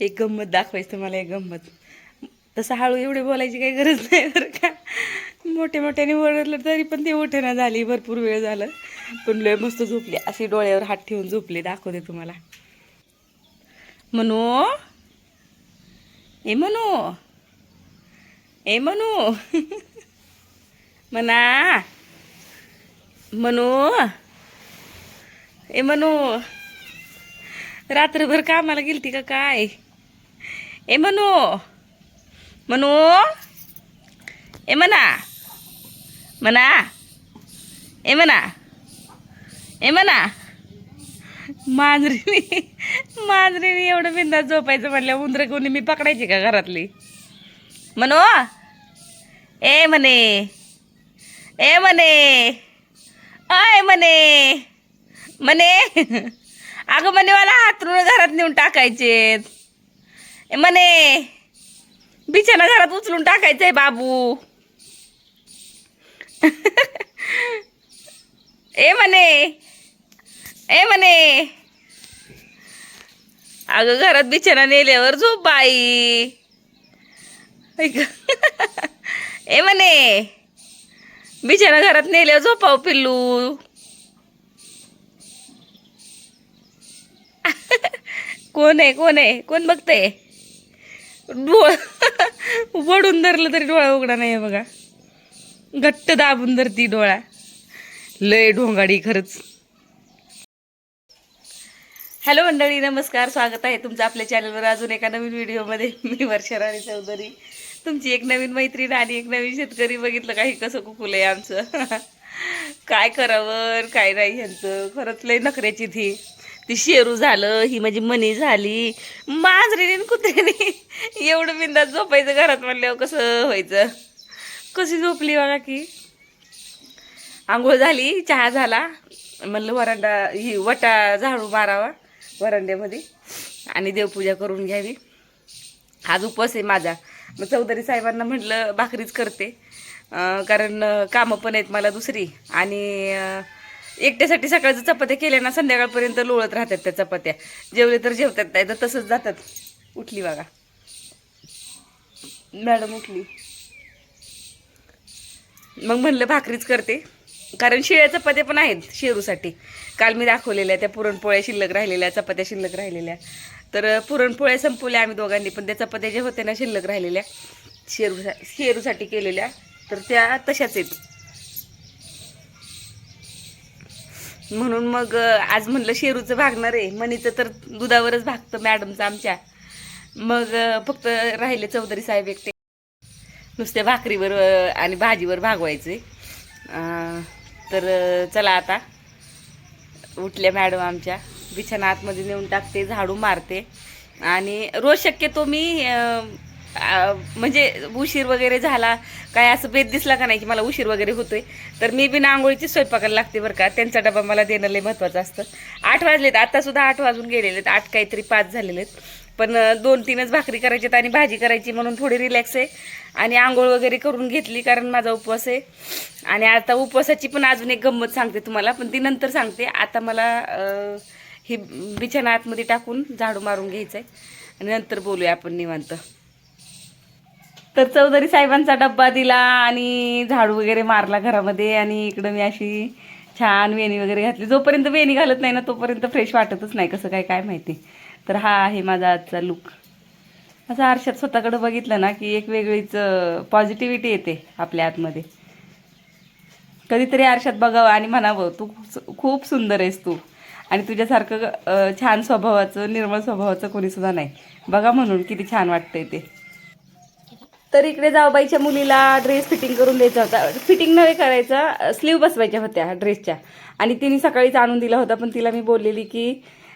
एक गंमत दाखवायची तुम्हाला एक गंमत. तसं हळू एवढे बोलायची काही गरज नाही बरं का. मोठ्या मोठ्याने ओरडलं तरी पण ते उठेना झाली भरपूर वेळ झालं. पण लय मस्त झोपली अशी डोळ्यावर हात ठेवून झोपली दाखवते तुम्हाला. म्हणू ए म्हणू ए म्हणू म्हणा म्हणू ए म्हणू रात्रभर कामाला गेलती का काय? ए म्हणू म्हणू ए म्हणा म्हणा ए म्हणा ए म्हणा मांजरीनी मांजरीने एवढं बिंदा झोपायचं म्हटलं उंदरं कोणी मी पकडायची का घरातली? म्हणू ए म्हणे ए म्हणे अय म्हणे म्हणे अगं म्हणे मला हातरून घरात नेऊन टाकायचे म्हणे बिछाना घरात उचलून टाकायचंय बाबू. ए म्हणे ए म्हणे अगं घरात बिछाना नेल्यावर झोप बाई. ए म्हणे बिछाना घरात नेल्यावर झोपाव पिल्लू. कोण आहे कोण आहे? कोण बघतंय? डोळ वडून धरलं तरी डोळा उघडा नाही आहे बघा. घट्ट दाबून धरती डोळा. लय ढोंगाडी खरंच. हॅलो मंडळी नमस्कार. स्वागत आहे तुमचं आपल्या चॅनलवर अजून एका नवीन व्हिडिओमध्ये मी वर्षा राणी चौधरी. तुमची एक नवीन मैत्रीण आणि एक नवीन शेतकरी बघितलं काही कसं कुकुलंय आमचं. काय करावं? काय नाही ह्यांचं. खरंच लय नखऱ्याची ती ती शेरू झालं ही माझी मनी झाली. मांजरीने आणि कुत्र्याने एवढं बिंदात झोपायचं घरात म्हणल्यावर कसं व्हायचं? कशी झोपली बघा की? आंघोळ झाली चहा झाला. म्हणलं वरांडा ही वटा झाडू मारावा वरांड्यामध्ये. आणि देवपूजा करून घ्यावी. आज उपवास आहे माझा. मग चौधरी साहेबांना म्हटलं भाकरीच करते. कारण कामं पण आहेत मला दुसरी. आणि एकट्यासाठी सकाळचं चपात्या केल्या ना संध्याकाळपर्यंत लोळत राहतात त्या चपात्या. जेवले तर जेवतात नाही तर तसंच जातात. उठली बघा. मॅडम उठली. मग म्हणलं भाकरीच करते. कारण शिळ्या चपात्या पण आहेत शेरूसाठी. काल मी दाखवलेल्या त्या पुरणपोळ्या शिल्लक राहिलेल्या चपात्या शिल्लक राहिलेल्या. तर पुरणपोळ्या संपवल्या आम्ही दोघांनी पण त्या चपात्या ज्या होत्या ना शिल्लक राहिलेल्या शेरू शेरूसाठी केलेल्या तर त्या तशाच आहेत. म्हणून मग आज म्हणलं शेरूचं भागणार आहे. मनीचं तर दुधावरच भागतं मॅडमचं आमच्या. मग फक्त राहिले चौधरी साहेब एकटे. नुसत्या भाकरीवर आणि भाजीवर भागवायचे. तर चला आता. उठल्या मॅडम आमच्या. बिछाना आतमध्ये नेऊन टाकते झाडू मारते. आणि रोज शक्यतो मी म्हणजे उशीर वगैरे झाला काय असं बेत दिसला का नाही की मला उशीर वगैरे होतोय. तर मी बिना आंघोळीची स्वयंपाकाला लागते बरं का. त्यांचा डबा मला देणं लय महत्त्वाचं असतं. आठ वाजलेत आता सुद्धा आठ वाजून गेलेले आहेत आठ काहीतरी पाच झालेले आहेत पण दोन तीनच भाकरी करायची आणि भाजी करायची म्हणून थोडी रिलॅक्स आहे. आणि आंघोळ वगैरे करून घेतली कारण माझा उपवास आहे. आणि आता उपवासाची पण अजून एक गंमत सांगते तुम्हाला पण ती नंतर सांगते. आता मला ही बिछाना आतमध्ये टाकून झाडू मारून घ्यायचं आहे आणि नंतर बोलूया आपण निवांत. तर चौधरी साहेबांचा डब्बा दिला आणि झाडू वगैरे मारला घरामध्ये आणि इकडं मी अशी छान वेणी वगैरे घातली. जोपर्यंत वेणी घालत नाही ना तोपर्यंत फ्रेश वाटतच नाही कसं काय काय माहिती. तर हा आहे माझा आजचा लुक असं आरशात स्वतःकडं बघितलं ना की एक वेगळीच पॉझिटिव्हिटी येते आपल्या आतमध्ये. कधीतरी आरशात बघावं आणि म्हणावं तू खूप- सुंदर आहेस तू. आणि तुझ्यासारखं छान स्वभावाचं निर्मळ स्वभावाचं कोणीसुद्धा नाही. बघा म्हणून किती छान वाटतंय ते. तर इकडे जाऊबाईच्या मुलीला ड्रेस फिटिंग करून द्यायचा होता. फिटिंग नव्हे करायचा स्लीव बसवायच्या होत्या ड्रेसच्या आणि तिने सकाळीच आणून दिला होता पण तिला मी बोललेली की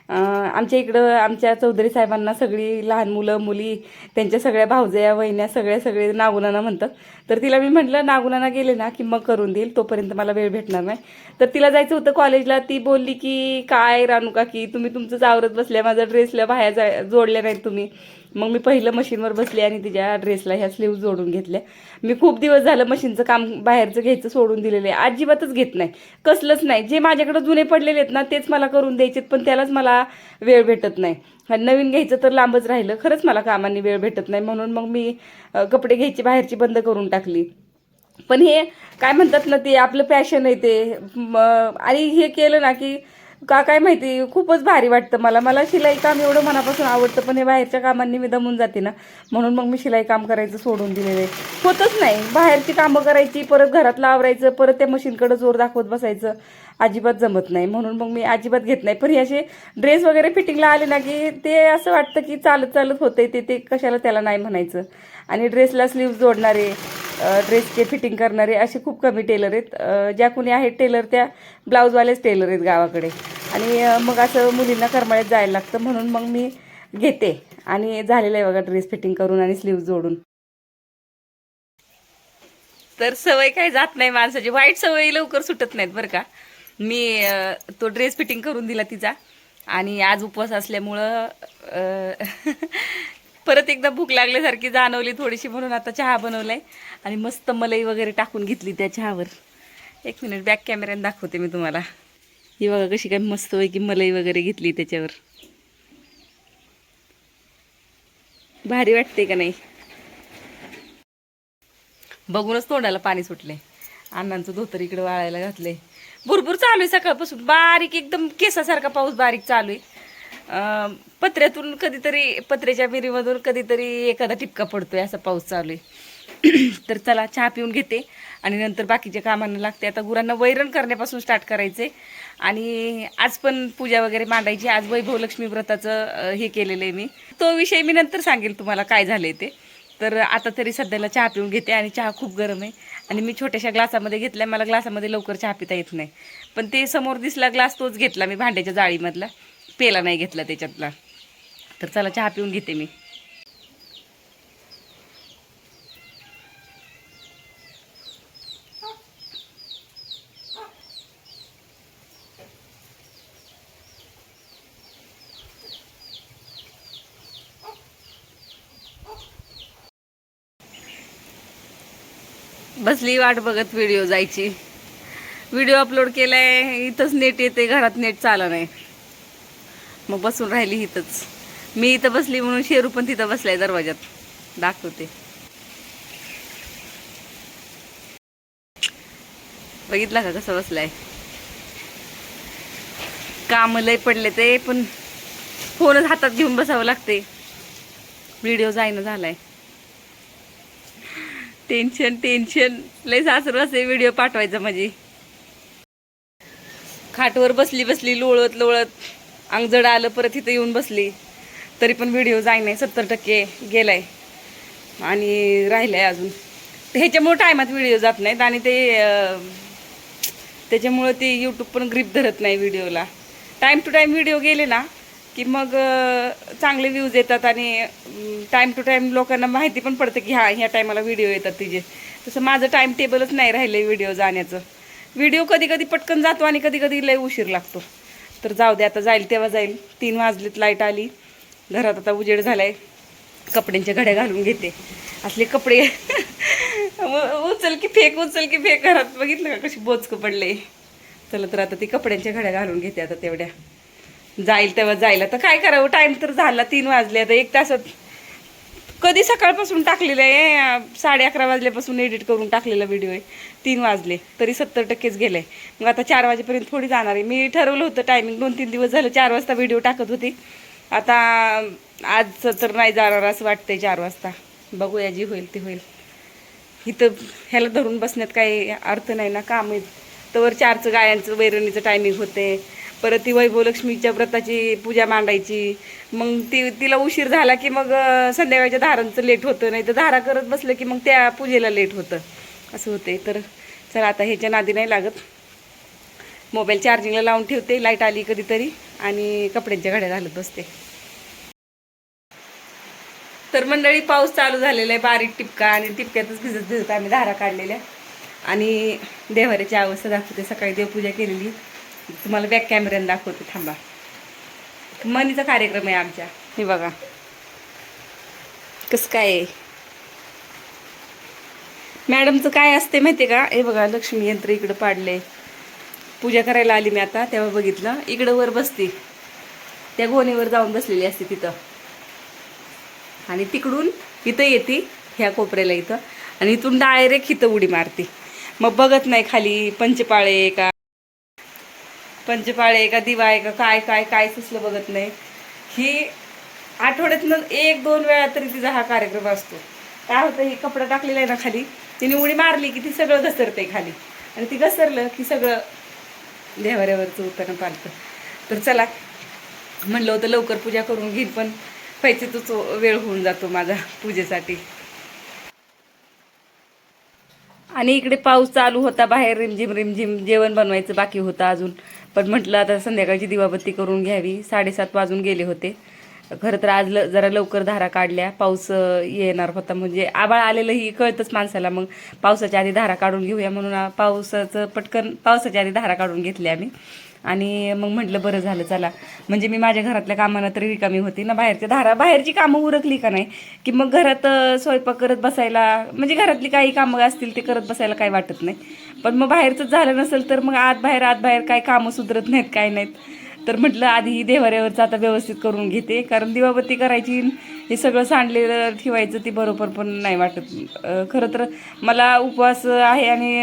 आमच्या इकडं आमच्या चौधरी साहेबांना सगळी लहान मुलं मुली त्यांच्या सगळ्या भावजया वहिन्या सगळ्या सगळे नागुनाना म्हणतात. तर तिला मी म्हटलं नागुनाना गेले ना की मग करून देईल तोपर्यंत मला वेळ भेटणार नाही. तर तिला जायचं होतं कॉलेजला ती बोलली की काय रानुका की तुम्ही तुमचंच आवरत बसल्या माझा ड्रेसला बाहेर जा जोडल्या नाहीत तुम्ही. मग मी पहिलं मशीनवर बसले आणि तिच्या ड्रेसला ह्या स्लीव जोडून घेतल्या. मी खूप दिवस झालं मशीनचं काम बाहेरचं घ्यायचं सोडून दिलेलं आहे. अजिबातच घेत नाही. कसलंच नाही. जे माझ्याकडे जुने पडलेले आहेत ना तेच मला करून द्यायचे पण त्यालाच मला वेळ भेटत नाही. आणि नवीन घ्यायचं तर लांबच राहिलं. खरंच मला कामाने वेळ भेटत नाही. म्हणून मग मी कपडे घ्यायची बाहेरची बंद करून टाकली. पण हे काय म्हणतात ना ते आपलं पॅशन आहे ते. आणि हे केलं ना की का काय माहिती खूपच भारी वाटतं मला. मला शिलाई काम एवढं मनापासून आवडतं पण हे बाहेरच्या कामांनी मी दमून जाते ना. म्हणून मग मी शिलाई काम करायचं सोडून दिलेलं आहे. होतच नाही. बाहेरची कामं करायची परत घरातलं आवरायचं परत त्या मशीनकडं जोर दाखवत बसायचं अजिबात जमत नाही. म्हणून मग मी अजिबात घेत नाही. पण हे असे ड्रेस वगैरे फिटिंगला आले ना की ते असं वाटतं की चालत चालत होतंय ते ते कशाला त्याला नाही म्हणायचं. आणि ड्रेसला स्लीव्ह जोडणारे ड्रेसचे फिटिंग करणारे असे खूप कमी टेलर आहेत. ज्या कोणी आहेत टेलर त्या ब्लाऊजवालेच टेलर आहेत गावाकडे. आणि मग असं मुलींना करमाळ्यात जायला लागतं म्हणून मग मी घेते. आणि झालेलं आहे बघा ड्रेस फिटिंग करून आणि स्लीव जोडून. तर सवय काय जात नाही माणसाची. वाईट सवय लवकर सुटत नाहीत बरं का. मी तो ड्रेस फिटिंग करून दिला तिचा. आणि आज उपवास असल्यामुळं परत एकदा भूक लागल्यासारखी जाणवली थोडीशी म्हणून आता चहा बनवलाय. आणि मस्त मलाई वगैरे टाकून घेतली त्या चहावर. एक मिनिट बॅक कॅमेऱ्याने दाखवते मी तुम्हाला. ही बघा कशी काय मस्त की मलाई वगैरे घेतली त्याच्यावर. भारी वाटते का नाही? बघूनच तोंडाला पाणी सुटले. अण्णांचं धोतर इकडे वाळायला घातले भरपूर चालू आहे सकाळपासून. बारीक एकदम केसासारखा पाऊस बारीक चालू आहे. अं, पत्र्यातून कधीतरी पत्र्याच्या विहिरीमधून कधीतरी एखादा टिपका पडतोय असा पाऊस चालू आहे. तर चला चहा पिऊन घेते. आणि नंतर बाकीच्या कामांना लागते. आता गुरांना वैरण करण्यापासून स्टार्ट करायचे. आणि आज पण पूजा वगैरे मांडायची. आज वैभव लक्ष्मी व्रताचं हे केलेलं आहे मी. तो विषय मी नंतर सांगेल तुम्हाला काय झालंय ते. तर आता तरी सध्याला चहा पिऊन घेते आणि चहा खूप गरम आहे. आणि मी छोट्याशा ग्लासामध्ये घेतला मला ग्लासामध्ये लवकर चहा पिता येत नाही. पण ते समोर दिसला ग्लास तोच घेतला मी भांड्याच्या जाळीमधला. पेला नाही घेतला त्याच्यातला. तर चला चहा पिऊन घेते मी. बसली वाट बघत व्हिडिओ जायची. व्हिडिओ अपलोड केलाय इथंच नेट येते घरात नेट चाला नाही. मग बसून राहिली इथंच. मी इथं बसली म्हणून शेरू पण तिथं बसलाय दरवाजात दाखवते. बघितला का कसं बसलाय? काम लय पडले ते पण फोनच हातात घेऊन बसावं लागते व्हिडिओ जायनं झालाय. Tension tension. लय सासर असे व्हिडिओ पाठवायचा माझी खाटवर बसली बसली लोळत लोळत. अंगजड आलं परत इथं येऊन बसली. तरी पण व्हिडिओ जाय नाही सत्तर टक्के गेलाय. आणि राहिलाय अजून. तर ह्याच्यामुळं टायमात व्हिडिओ जात नाहीत आणि ते त्याच्यामुळं ते यूट्यूब पण ग्रीप धरत नाही व्हिडिओला. टाईम टू टाईम व्हिडिओ गेले ना की मग चांगले व्ह्यूज येतात आणि टाईम टू टाईम लोकांना माहिती पण पडतं की हा ह्या टायमाला व्हिडिओ येतात तिचे. तसं माझं टाईम टेबलच नाही राहिलं व्हिडिओ जाण्याचं. व्हिडिओ कधी कधी पटकन जातो आणि कधी कधी लय उशीर लागतो. तर जाऊ दे आता जाईल तेव्हा जाईल. तीन वाजलेत लाइट आली. घरात आता उजेड झालाय. कपड्यांच्या घड्या घालून घेते. असले कपडे उचल की फेक उचल की फेक. घरात बघितलं का कशी बोचकं पडले चला तर आता ती कपड्यांच्या घड्या घालून घेते आता तेवढ्या. जाईल तेव्हा जायला. तर काय करावं? टाईम तर झाला तीन वाजले. आता एक तासात कधी सकाळपासून टाकलेलं आहे? साडे अकरा वाजल्यापासून एडिट करून टाकलेला व्हिडिओ आहे. तीन वाजले. तरी सत्तर टक्केच गेले मग आता चार वाजेपर्यंत थोडी जाणार आहे. मी ठरवलं होतं टायमिंग दोन तीन दिवस झालं चार वाजता व्हिडिओ टाकत होती. आता आज तर नाही जाणार असं वाटतंय चार वाजता. बघूया जी होईल ती होईल. इथं ह्याला धरून बसण्यात काही अर्थ नाही ना काम आहे. तर चारचं गायांचं वैरणीचं टायमिंग होते परत ती वैभवलक्ष्मीच्या व्रताची पूजा मांडायची. मग ती तिला उशीर झाला की मग संध्याकाळच्या धारांचं लेट होतं नाही तर धारा करत बसलं की मग त्या पूजेला लेट होतं. असं होते तर चला आता ह्याच्या नादी नाही लागत. मोबाईल चार्जिंगला लावून ठेवते. लाइट आली कधीतरी आणि कपड्यांच्या घड्या घालत बसते. तर मंडळी पाऊस चालू झालेला आहे. बारीक टिपका आणि टिपक्यातच भिजत भिजत आम्ही धारा काढलेल्या. आणि देवाऱ्याची अवस्था दाखवते. सकाळी देवपूजा केलेली. तुम्हाला बॅक कॅमेऱ्याने दाखवते थांबा. मनीचा कार्यक्रम आहे आमच्या. हे बघा. कसं काय आहे? मॅडमचं काय असते माहिती का? हे बघा लक्ष्मी यंत्र इकडं पाडले पूजा करायला आली मी आता तेव्हा बघितलं. इकडं वर बसते. त्या गोणीवर जाऊन बसलेली असते तिथं. आणि तिकडून इथं येते ह्या कोपऱ्याला इथं. आणि इथून डायरेक्ट इथं उडी मारते. मग बघत नाही खाली पंचपाळे का पंचपाळे का दिवा आहे का काय काय काय असलं बघत नाही. ही आठवड्यातनं एक दोन वेळा तरी तिचा हा कार्यक्रम असतो. काय होतं ही कपडा टाकलेला आहे ना खाली तिने उडी मारली की ती सगळं घसरते खाली. आणि ती घसरलं की सगळं देवाऱ्यावरचं उत्तानं पालतं तर चला म्हणलं होतं लवकर पूजा करून घेईन पण पैसे तो वेळ होऊन जातो माझा पूजेसाठी. आणि इकडे पाऊस चालू होता बाहेर रिमझिम रिमझिम जेवण बनवायचं बाकी होतं अजून. पण म्हटलं आता संध्याकाळची दिवाबत्ती करून घ्यावी. साडेसात वाजून गेले होते. खरं तर आज ल जरा लवकर धारा काढल्या. पाऊस येणार होता. म्हणजे आबाळ आलेलंही कळतंच माणसाला. मग पावसाच्या आधी धारा काढून घेऊया म्हणून पावसाचं पटकन पावसाच्या आधी धारा काढून घेतल्या आम्ही. आणि मग म्हटलं बरं झालं चला. म्हणजे मी माझ्या घरातल्या कामांना तरी रिकामी होती. ना बाहेरच्या धारा बाहेरची कामं उरकली का नाही? की मग घरात स्वयंपाक करत बसायला म्हणजे घरातली काही कामं असतील ते करत बसायला काही वाटत नाही. पण मग बाहेरचं झालं नसेल तर मग आत बाहेर आत बाहेर काय कामं सुधरत नाहीत काय नाहीत. तर म्हटलं आधी ही देवाऱ्यावरचं आता व्यवस्थित करून घेते. कारण दिवाबत्ती करायची हे सगळं सांडलेलं ठेवायचं ती बरोबर पण नाही वाटत. खरं तर मला उपवास आहे आणि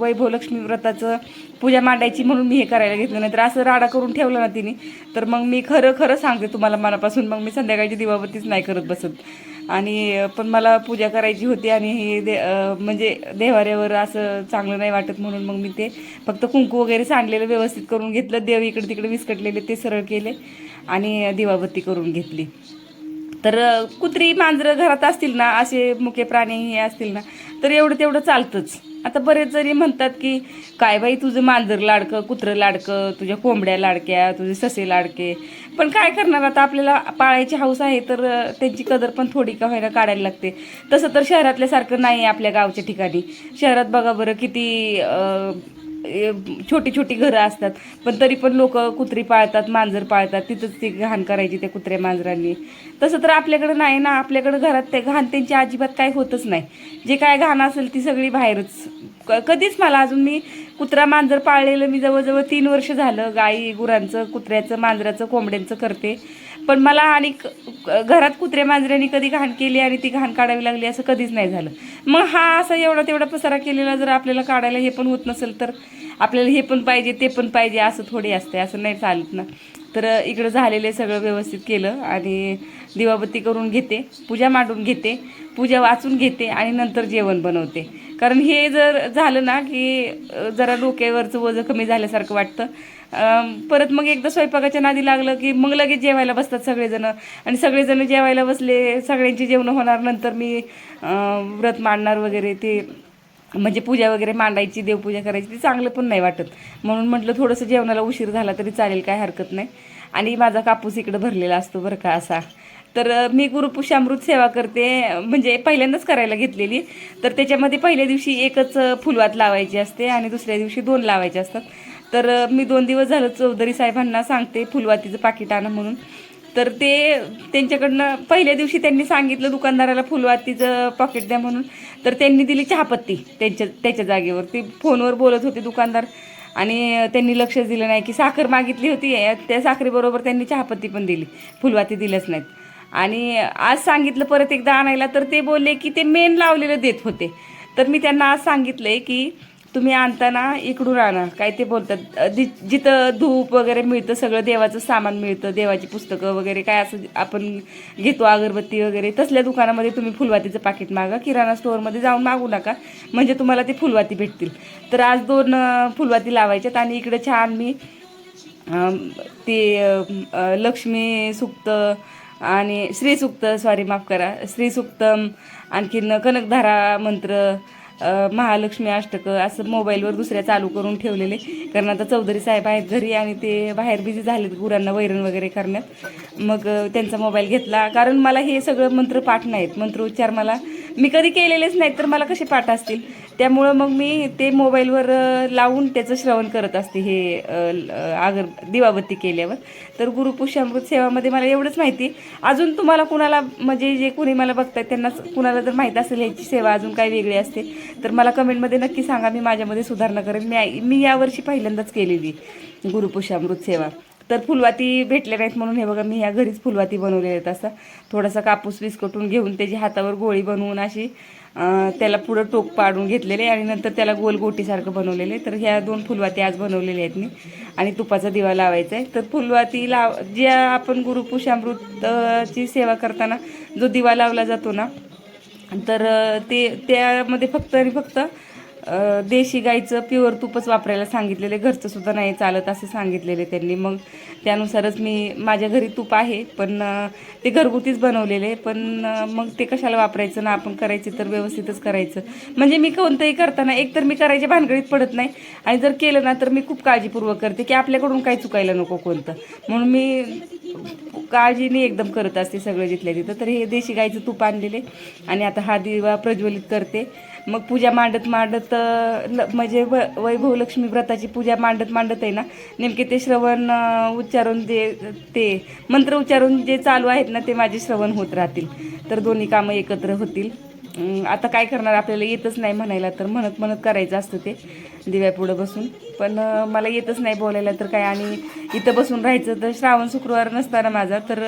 वैभव लक्ष्मी व्रताचं पूजा मांडायची म्हणून मी हे करायला घेतलं नाही. तर असं राडा करून ठेवलं ना तिने. तर मग मी खरं खरं सांगते तुम्हाला मनापासून. मग मी संध्याकाळची दिवाबत्तीच नाही करत बसत. आणि पण मला पूजा करायची होती आणि हे दे म्हणजे देवाऱ्यावर असं चांगलं नाही वाटत म्हणून मग मी ते फक्त कुंकू वगैरे सांडलेलं व्यवस्थित करून घेतलं. देव इकडे तिकडे विस्कटलेले ते सरळ केले आणि दिवाबत्ती करून घेतली. तर कुत्री मांजरं घरात असतील ना असे मुके प्राणी हे असतील ना तर एवढं तेवढं चालतंच. आता बरेच जरी म्हणतात की काय बाई तुझं मांजर लाडकं कुत्रं लाडकं तुझ्या कोंबड्या लाडक्या तुझे ससे लाडके. पण काय करणार आता? आपल्याला पाळायची हौस आहे तर त्यांची कदर पण थोडी का व्हायला काढायला लागते. तसं तर शहरातल्यासारखं नाही आहे आपल्या गावच्या ठिकाणी. शहरात बघा बरं किती छोटी छोटी घरं असतात. पण तरी पण लोक कुत्री पाळतात मांजर पाळतात. तिथंच ती घाण करायची त्या कुत्र्या मांजरांनी. तसं तर आपल्याकडं नाही ना. आपल्याकडं घरात ते घाण त्यांची अजिबात काही होतच नाही. जे काय घाण असेल ती सगळी बाहेरच. क- कधीच मला अजून मी कुत्रा मांजर पाळलेलं मी जवळजवळ तीन वर्ष झालं गाई गुरांचं कुत्र्याचं मांजराचं कोंबड्यांचं करते. पण मला आणि घरात कुत्र्या मांजऱ्यांनी कधी घाण केली आणि ती घाण काढावी लागली असं कधीच नाही झालं. मग हा असा एवढा तेवढा पसारा केलेला जर आपल्याला काढायला हे पण होत नसेल तर आपल्याला हे पण पाहिजे ते पण पाहिजे असं थोडी असते असं नाही चालत ना. तर इकडं झालेले सगळं व्यवस्थित केलं आणि दिवाबत्ती करून घेते पूजा मांडून घेते पूजा वाचून घेते आणि नंतर जेवण बनवते. कारण हे जर झालं ना की जरा डोक्यावरचं वजन कमी झाल्यासारखं वाटतं. परत मग एकदा स्वयंपाकाच्या नादी लागलं की मग लगेच जेवायला बसतात सगळेजणं. आणि सगळेजण जेवायला बसले सगळ्यांची जेवणं होणार नंतर मी व्रत मांडणार वगैरे ते म्हणजे पूजा वगैरे मांडायची देवपूजा करायची ती चांगलं पण नाही वाटत. म्हणून म्हटलं थोडंसं जेवणाला उशीर झाला तरी चालेल काय हरकत नाही. आणि माझा कापूस इकडं भरलेला असतो बरं का असा. तर मी गुरुपुषामृत सेवा करते म्हणजे पहिल्यांदाच करायला घेतलेली. तर त्याच्यामध्ये पहिल्या दिवशी एकच फुलवात लावायची असते आणि दुसऱ्या दिवशी दोन लावायचे असतात. तर मी दोन दिवस झालं चौधरी साहेबांना सांगते फुलवातीचं पाकिट आणा म्हणून. तर ते त्यांच्याकडनं पहिल्या दिवशी त्यांनी सांगितलं दुकानदाराला फुलवातीचं पॉकेट द्या म्हणून. तर त्यांनी दिली चहापत्ती त्यांच्या त्याच्या जागेवर. ते फोनवर बोलत होते दुकानदार आणि त्यांनी लक्ष दिलं नाही की साखर मागितली होती त्या साखरेबरोबर त्यांनी चहापत्ती पण दिली. फुलवाती दिलंच नाहीत. आणि आज सांगितलं परत एकदा आणायला तर ते बोलले की ते मेन लावलेलं देत होते. तर मी त्यांना आज सांगितलं आहे की तुम्ही आणताना इकडून आणा. काय ते बोलतात. जि- जिथं धूप वगैरे मिळतं सगळं देवाचं सामान मिळतं देवाची पुस्तकं वगैरे काय असं आपण घेतो अगरबत्ती वगैरे तसल्या दुकानामध्ये तुम्ही फुलवातीचं पाकिट मागा. किराणा स्टोअरमध्ये जाऊन मागू नका. म्हणजे तुम्हाला ते फुलवाती भेटतील. तर आज दोन फुलवाती लावायच्यात आणि इकडे छान मी ते लक्ष्मी सुक्त आणि श्रीसुक्त सॉरी माफ करा. श्रीसुक्तम आणखीन कनकधारा मंत्र महालक्ष्मी अष्टकं असं मोबाईलवर दुसऱ्या चालू करून ठेवलेले. कारण आता चौधरी साहेब आहेत घरी आणि ते बाहेर बिझी झालेत गुरांना वैरण वगैरे करण्यात. मग त्यांचा मोबाईल घेतला. कारण मला हे सगळं मंत्र पाठ नाहीत. मंत्रोच्चार मला मी कधी केलेलेच नाहीत तर मला कसे पाठ असतील? त्यामुळं मग मी ते मोबाईलवर लावून त्याचं श्रवण करत असते हे ल- आगर दिवाबत्ती केल्यावर. तर गुरुपुष्यामृत सेवामध्ये मला एवढंच माहिती. अजून तुम्हाला कुणाला म्हणजे जे कोणी मला बघतात त्यांना कुणाला जर माहीत असेल ह्याची सेवा अजून काय वेगळी असते तर मला कमेंटमध्ये नक्की सांगा. मी माझ्यामध्ये सुधारणा करेन. मी मी यावर्षी पहिल्यांदाच केलेली गुरुपुष्यामृत सेवा. तर फुलवाती भेटल्या नाहीत म्हणून हे बघा मी ह्या घरीच फुलवाती बनवलेल्या आहेत. असं थोडासा कापूस विस्कटून घेऊन त्याची हातावर गोळी बनवून अशी त्याला पुढं टोक पाडून घेतलेले आणि नंतर त्याला गोल गोटीसारखं बनवलेले तर ह्या दोन फुलवाती आज बनवलेल्या आहेत मी. आणि तुपाचा दिवा लावायचा आहे. तर फुलवाती लाव ज्या आपण गुरुपुषामृतची सेवा करताना जो दिवा लावला जातो ना तर ते त्यामध्ये फक्त आणि फक्त देशी गाईचं प्युअर तूपच वापरायला सांगितलेले घरचं सुद्धा नाही चालत असं सांगितलेले त्यांनी. मग त्यानुसारच मी माझ्या घरी तूप आहे पण ते घरगुतीच बनवलेले पण मग ते कशाला वापरायचं ना? आपण करायचे तर व्यवस्थितच करायचं. म्हणजे मी कोणतंही करताना एक तर मी करायच्या भानगडीत पडत नाही. आणि जर केलं ना तर मी खूप काळजीपूर्वक करते की आपल्याकडून काही चुकायला नको कोणतं. म्हणून मी काळजीने एकदम करत असते सगळं जिथल्या तिथं. तर हे देशी गाईचं तूप आणलेले आणि आता हा दिवा प्रज्वलित करते. मग पूजा मांडत मांडत ल- म्हणजे व वैभव लक्ष्मी व्रताची पूजा मांडत मांडत आहे ना नेमके ते श्रवण उच्चारून जे ते मंत्र उच्चारून जे चालू आहेत ना ते माझे श्रवण होत राहतील. तर दोन्ही कामं एकत्र होतील. आता काय करणार? आपल्याला येतच नाही म्हणायला तर म्हणत म्हणत करायचं असतं ते दिव्यापुढं बसून. पण मला येतच नाही बोलायला तर काय? आणि इथं बसून राहायचं तर श्रावण शुक्रवार नसताना माझा तर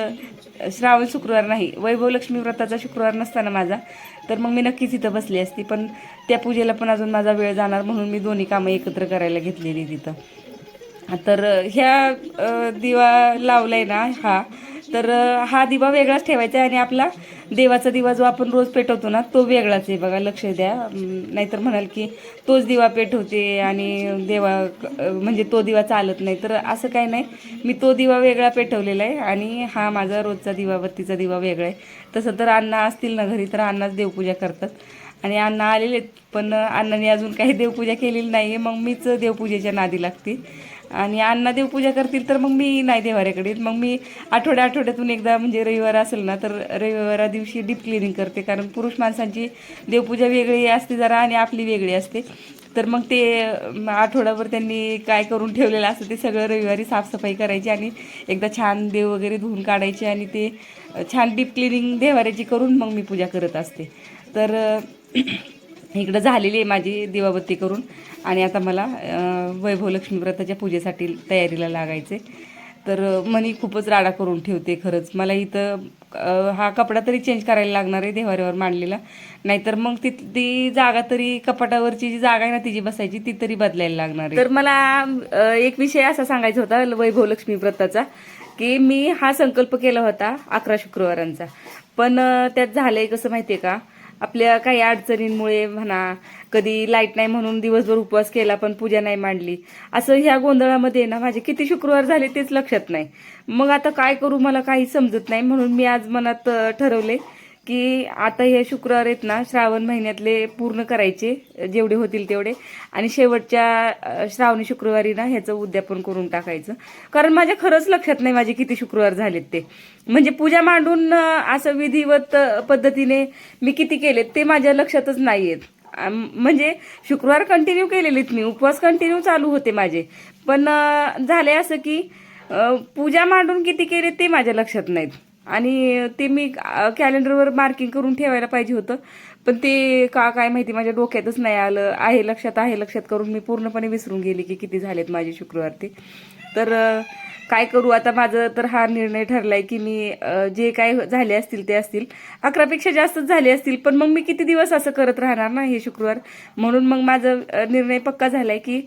श्रावण शुक्रवार नाही वैभव लक्ष्मी व्रताचा शुक्रवार नसताना माझा. तर मग मी नक्कीच इथं बसली असती पण त्या पूजेला पण अजून माझा वेळ जाणार म्हणून मी दोन्ही कामं एकत्र करायला घेतलेली तिथं. तर ह्या दिवा लावलाय ना हा तर हा दिवा वेगळाच ठेवायचा आहे आणि आपला देवाचा दिवा जो आपण रोज पेटवतो ना तो वेगळाच आहे बघा लक्ष द्या. नाहीतर म्हणाल की तोच दिवा पेटवते आणि देवा म्हणजे तो दिवा चालत नाही. तर असं काही नाही. मी तो दिवा वेगळा पेटवलेला आहे आणि हा माझा रोजचा दिवा बत्तीचा दिवा वेगळा आहे. तसं तर अण्णा असतील ना घरी तर अण्णाच देवपूजा करतात. आणि अण्णा आलेले आहेत पण अण्णाने अजून काही देवपूजा केलेली नाही आहे मग मीच देवपूजेच्या नादी लागते. आणि अण्णा देवपूजा करतील तर मग मी नाही देवाऱ्याकडे मग मी आठवड्या आठवड्यातून एकदा म्हणजे रविवार असेल ना तर रविवारा दिवशी डीप क्लिनिंग करते. कारण पुरुष माणसांची देवपूजा वेगळी असते जरा आणि आपली वेगळी असते. तर मग ते आठवड्याभर त्यांनी काय करून ठेवलेलं असतं ते सगळं रविवारी साफसफाई करायची आणि एकदा छान देव वगैरे धुवून काढायचे आणि ते छान डीप क्लिनिंग देवाऱ्याची करून मग मी पूजा करत असते. तर इकडं झालेली आहे माझी दिवाबत्ती करून. आणि आता मला वैभव लक्ष्मी व्रताच्या पूजेसाठी तयारीला लागायचे. तर मनी खूपच राडा करून ठेवते खरंच. मला इथं हा कपडा तरी चेंज करायला लागणार आहे देवाऱ्यावर मांडलेला. नाहीतर मग ती ती जागा तरी कपाटावरची जी जागा आहे ना तिची बसायची ती तरी बदलायला लागणार आहे. तर मला एक विषय असा सांगायचा होता वैभव लक्ष्मी व्रताचा की मी हा संकल्प केला होता अकरा शुक्रवारांचा. पण त्यात झालंय कसं माहितीये का? आपल्या काही अडचणींमुळे म्हणा कधी लाइट नाही म्हणून दिवसभर उपवास केला पण पूजा नाही मांडली असं ह्या गोंधळामध्ये ना माझे किती शुक्रवार झाले तेच लक्षात नाही. मग आता काय करू मला काही समजत नाही म्हणून मी आज मनात ठरवले की आता हे शुक्रवार आहेत ना श्रावण महिन्यातले पूर्ण करायचे जेवढे होतील तेवढे. आणि शेवटच्या श्रावणी शुक्रवारी ना ह्याचं उद्यापन करून टाकायचं. कारण माझ्या खरंच लक्षात नाही माझे किती शुक्रवार झालेत ते. म्हणजे पूजा मांडून असं विधिवत पद्धतीने मी किती केलेत ते माझ्या लक्षातच नाही आहेत म्हणजे शुक्रवार कंटिन्यू केलेलेत मी उपवास कंटिन्यू चालू होते माझे. पण झाले असं की पूजा मांडून किती केले ते माझ्या लक्षात नाहीत. आणि ते मी कॅलेंडरवर मार्किंग करून ठेवायला पाहिजे होतं. पण ते का काय माहिती माझ्या डोक्यातच नाही आलं. आहे लक्षात आहे लक्षात करून मी पूर्णपणे विसरून गेली की किती झालेत माझे शुक्रवार ते. तर काय करू? आता माझं तर हा निर्णय ठरलाय की मी जे काय झाले असतील ते असतील. अकरापेक्षा जास्तच झाले असतील पण मग मी किती दिवस असं करत राहणार ना हे शुक्रवार? म्हणून मग माझा निर्णय पक्का झालाय की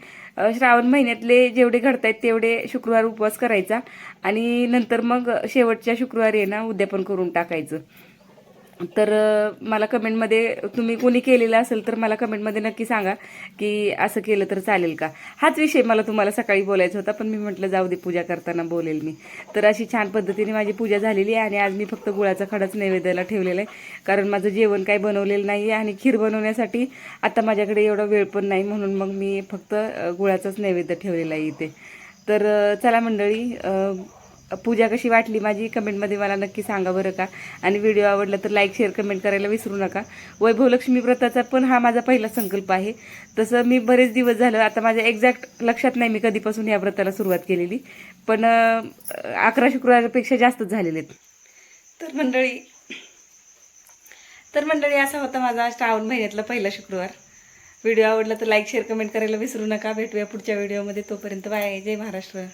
श्रावण महिन्यातले जेवढे घडतायत तेवढे शुक्रवार उपवास करायचा आणि नंतर मग शेवटच्या शुक्रवारी ना उद्यापन करून टाकायचं. तर मला कमेंटमध्ये तुम्ही कोणी केलेलं असेल तर मला कमेंटमध्ये नक्की सांगा की असं केलं तर चालेल का. हाच विषय मला तुम्हाला सकाळी बोलायचा होता पण मी म्हटलं जाऊ दे पूजा करताना बोलेल मी. तर अशी छान पद्धतीने माझी पूजा झालेली आहे आणि आज मी फक्त गुळाचा खडाच नैवेद्याला ठेवलेला आहे. कारण माझं जेवण काही बनवलेलं नाही आहे आणि खीर बनवण्यासाठी आता माझ्याकडे एवढा वेळ पण नाही म्हणून मग मी फक्त गुळाचाच नैवेद्य ठेवलेला आहे इथे. तर चला मंडळी पूजा कशी वाटली माझी कमेंटमध्ये मला नक्की सांगा बरं का. आणि व्हिडिओ आवडला तर लाईक शेअर कमेंट करायला विसरू नका. वैभवलक्ष्मी व्रताचा पण हा माझा पहिला संकल्प आहे. तसं मी बरेच दिवस झालं आता माझ्या एक्झॅक्ट लक्षात नाही मी कधीपासून या व्रताला सुरुवात केलेली. पण अकरा शुक्रवारपेक्षा जास्तच झालेले आहेत. तर मंडळी तर मंडळी असा होता माझा श्रावण महिन्यातला पहिला शुक्रवार. व्हिडिओ आवडला तर लाईक शेअर कमेंट करायला विसरू नका. भेटूया पुढच्या व्हिडिओमध्ये तोपर्यंत बाय. जय महाराष्ट्र.